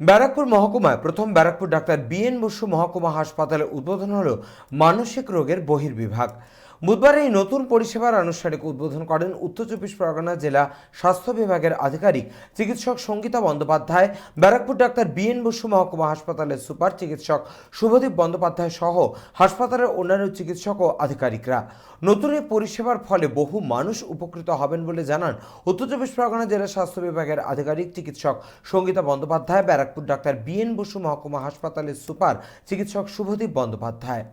ব্যারাকপুর মহকুমায় প্রথম Barrackpore doctor B N Basu মহকুমা হাসপাতালে উদ্বোধন হলো মানসিক রোগের বহির্বিভাগ। বুধবার এই নতুন পরিষেবার আনুষ্ঠানিক উদ্বোধন করেন উত্তর চব্বিশ পরগনা জেলা স্বাস্থ্য বিভাগের আধিকারিক চিকিৎসক সঙ্গীতা বন্দ্যোপাধ্যায়, ব্যারাকপুর ডাক্তার বিএন বসু মহকুমা হাসপাতালের সুপার চিকিৎসক শুভদীপ বন্দ্যোপাধ্যায় সহ হাসপাতালের অন্যান্য চিকিৎসক ও আধিকারিকরা। নতুন এই পরিষেবার ফলে বহু মানুষ উপকৃত হবেন বলে জানান উত্তর চব্বিশ পরগনা জেলা স্বাস্থ্য বিভাগের আধিকারিক চিকিৎসক সঙ্গীতা বন্দ্যোপাধ্যায়, ব্যারাকপুর ডাক্তার বিএন বসু মহকুমা হাসপাতালের সুপার চিকিৎসক শুভদীপ বন্দ্যোপাধ্যায়।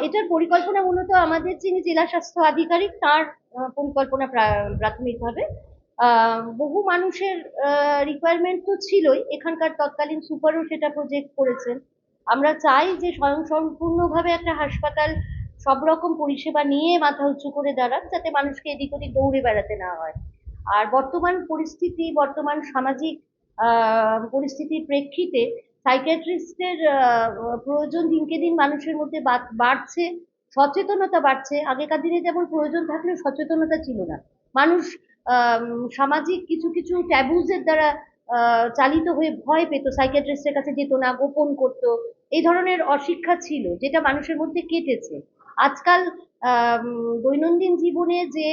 এটার পরিকল্পনা মূলত আমাদের যিনি জেলা স্বাস্থ্য আধিকারিক, তার পরিকল্পনা প্রা- প্রাথমিকভাবে। বহু মানুষের রিকোয়ারমেন্ট তো ছিলই, এখানকার তৎকালীন সুপারও সেটা প্রজেক্ট করেছেন। আমরা চাই যে স্বয়ংসম্পূর্ণভাবে একটা হাসপাতাল সব রকম পরিষেবা নিয়ে মাথা উঁচু করে দাঁড়ান যাতে মানুষকে এদিক ওদিক দৌড়ে বেড়াতে না হয়। আর বর্তমান পরিস্থিতি, বর্তমান সামাজিক পরিস্থিতির প্রেক্ষিতে সাইকিয়াট্রিস্টের প্রয়োজন দিনকে দিন মানুষের মধ্যে বাড়ছে, সচেতনতা বাড়ছে। আগেকার দিনে যেমন প্রয়োজন থাকলেও সচেতনতা ছিল না। মানুষ সামাজিক কিছু কিছু ট্যাবুজের দ্বারা চালিত হয়ে ভয় পেত। সাইকিয়াট্রিস্টের কাছে যেত না, গোপন করত। এই ধরনের অশিক্ষা ছিল, যেটা মানুষের মধ্যে কেটেছে। আজকাল দৈনন্দিন জীবনে যে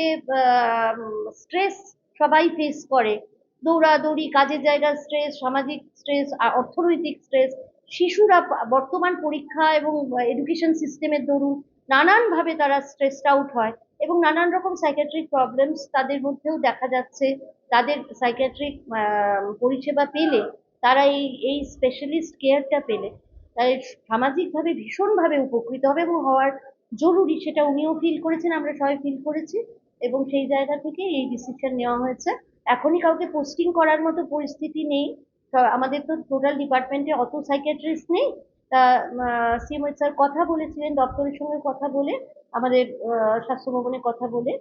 স্ট্রেস সবাই ফেস করে দৌড়াদৌড়ি, কাজের জায়গার স্ট্রেস সামাজিক স্ট্রেস অর্থনৈতিক স্ট্রেস শিশুরা বর্তমান পরীক্ষা এবং এডুকেশন সিস্টেমের দরুন নানানভাবে তারা স্ট্রেসড আউট হয় এবং নানান রকম সাইকিয়াট্রিক প্রবলেমস তাদের মধ্যেও দেখা যাচ্ছে। তাদের সাইকিয়াট্রিক পরিষেবা পেলে, তারা এই এই স্পেশালিস্ট কেয়ারটা পেলে, তাই সামাজিকভাবে ভীষণভাবে উপকৃত হবে এবং হওয়ার জরুরি সেটা উনিও ফিল করেছেন, আমরা সবাই ফিল করেছি এবং সেই জায়গা থেকে এই ডিসিশন নেওয়া হয়েছে। এখনই কাউকে পোস্টিং করার মতো পরিস্থিতি নেই। আমাদের তো টোটাল ডিপার্টমেন্টে অত সাইকিয়াট্রিস্ট নেই। তা সিএমএইচ স্যার কথা বলেছিলেন দপ্তরের সঙ্গে কথা বলে আমাদের স্বাস্থ্য ভবনে কথা বলে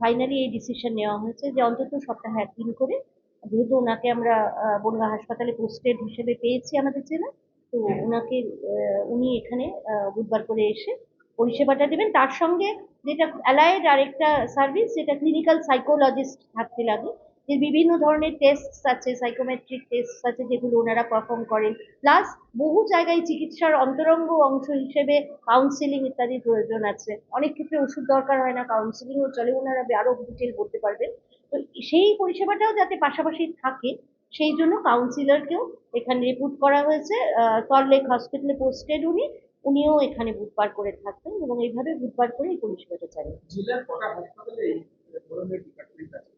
ফাইনালি এই ডিসিশন নেওয়া হয়েছে যে অন্তত সপ্তাহে একদিন করে যেহেতু ওনাকে আমরা বনগাঁ হাসপাতালে পোস্টেড হিসেবে পেয়েছি আমাদের জেলা তো ওনাকে উনি এখানে বুধবার করে এসে পরিষেবাটা দেবেন। তার সঙ্গে যেটা অ্যালায়েড আরেকটা সার্ভিস যেটা ক্লিনিক্যাল সাইকোলজিস্ট থাকতে লাগে, যে বিভিন্ন ধরনের টেস্ট আছে সাইকোমেট্রিক টেস্ট আছে, যেগুলো ওনারা পারফর্ম করেন। প্লাস বহু জায়গায় চিকিৎসার অন্তরঙ্গ অংশ হিসেবে কাউন্সিলিং ইত্যাদি প্রয়োজন আছে। অনেক ক্ষেত্রে ওষুধ দরকার হয় না কাউন্সিলিংও চলে, ওনারা আরও ডিটেল বলতে পারবেন। তো সেই পরিষেবাটাও যাতে পাশাপাশি থাকে, সেই জন্য কাউন্সিলরকেও এখানে রিক্রুট করা হয়েছে। সল্টলেক হসপিটালে পোস্টেড উনি। উনিও এখানে বুধবার করে থাকতেন এবং এইভাবে বুধবার করে এই পরিষেবাটা চালু জেলার কটা হাসপাতালে এই ধরনের ডিপার্টমেন্ট আছে?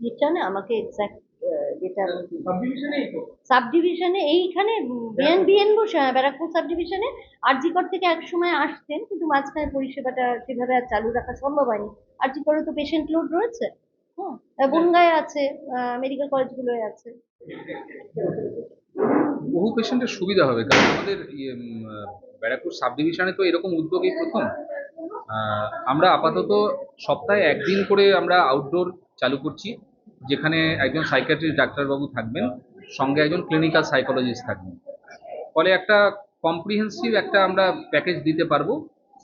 এটা না আমাকে এক্সাক্ট যেটা সাব ডিভিশনেই তো। সাব ডিভিশনে এইখানে বিএন বিএন ব্যারাকপুর সাব ডিভিশনে আরজিকর থেকে এক সময় আসতেন কিন্তু মাঝখানে পরিষেবাটা সেভাবে আর চালু রাখা সম্ভব হয়নি। আরজিকরে তো পেশেন্ট লোড রয়েছে। হ্যাঁ বনগায় আছে মেডিকেল কলেজগুলোয় আছে। বহু পেশেন্টের সুবিধা হবে কারণ আমাদের ইয়ে, ব্যারাকপুর সাব ডিভিশনে তো এরকম উদ্যোগই প্রথম। আমরা আপাতত সপ্তাহে একদিন করে আমরা আউটডোর চালু করছি যেখানে একজন সাইকিয়াট্রিস্ট ডাক্তারবাবু থাকবেন সঙ্গে একজন ক্লিনিক্যাল সাইকোলজিস্ট থাকবেন। ফলে একটা কম্প্রিহেন্সিভ একটা আমরা প্যাকেজ দিতে পারব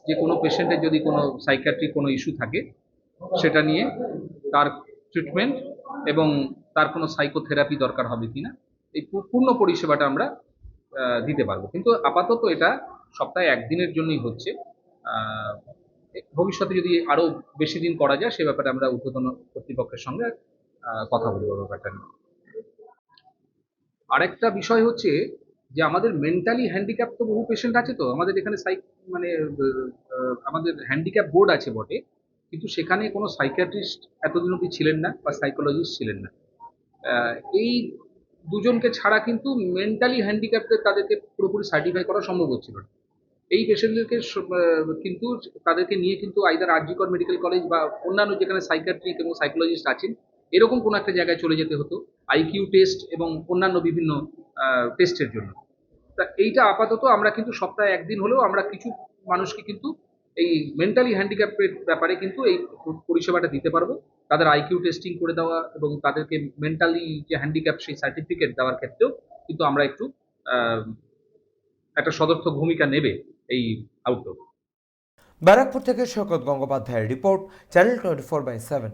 যে কোনো পেশেন্টের যদি কোনো সাইকিয়াট্রিক কোনো ইস্যু থাকে সেটা নিয়ে তার ট্রিটমেন্ট এবং তার কোনো সাইকোথেরাপি দরকার হবে কিনা। এই পূর্ণ পরিষেবাটা আমরা দিতে পারব। কিন্তু আপাতত এটা সপ্তাহে একদিনের জন্যই হচ্ছে। ভবিষ্যতে যদি আরও বেশি দিন করা যায়, সে ব্যাপারে আমরা ঊর্ধ্বতন কর্তৃপক্ষের সঙ্গে কথা বলব ব্যাপারটা নিয়ে। আরেকটা বিষয় হচ্ছে যে আমাদের মেন্টালি হ্যান্ডিক্যাপ তো বহু পেশেন্ট আছে তো, আমাদের এখানে সাইক মানে আমাদের হ্যান্ডিক্যাপ বোর্ড আছে বটে, কিন্তু সেখানে কোনো সাইকিয়াট্রিস্ট এতদিন অব্দি ছিলেন না বা সাইকোলজিস্ট ছিলেন না। এই দুজনকে ছাড়া কিন্তু মেন্টালি হ্যান্ডিক্যাপদের তাদেরকে পুরোপুরি সার্টিফাই করা সম্ভব হচ্ছিল না। এই পেশেন্টদেরকে কিন্তু তাদেরকে নিয়ে কিন্তু আইদার আরজিকর মেডিকেল কলেজ বা অন্যান্য যেখানে সাইকিয়াট্রিক এবং সাইকোলজিস্ট আছেন, এরকম কোনো একটা জায়গায় চলে যেতে হতো আইকিউ টেস্ট এবং অন্যান্য বিভিন্ন টেস্টের জন্য। তা এইটা আপাতত আমরা কিন্তু সপ্তাহে একদিন হলেও আমরা কিছু মানুষকে কিন্তু এই মেন্টালি হ্যান্ডিক্যাপের ব্যাপারে কিন্তু এই পরিষেবাটা দিতে পারব। তাদের আইকিউ টেস্টিং করে দেওয়া এবং তাদেরকে মেন্টালি যে হ্যান্ডিক্যাপ সেই সার্টিফিকেট দেওয়ার ক্ষেত্রেও কিন্তু আমরা একটু একটা সদর্থক ভূমিকা নেবে এই আউটডোর ব্যারাকপুর থেকে শকত গঙ্গোপাধ্যায়ের report channel twenty four by seven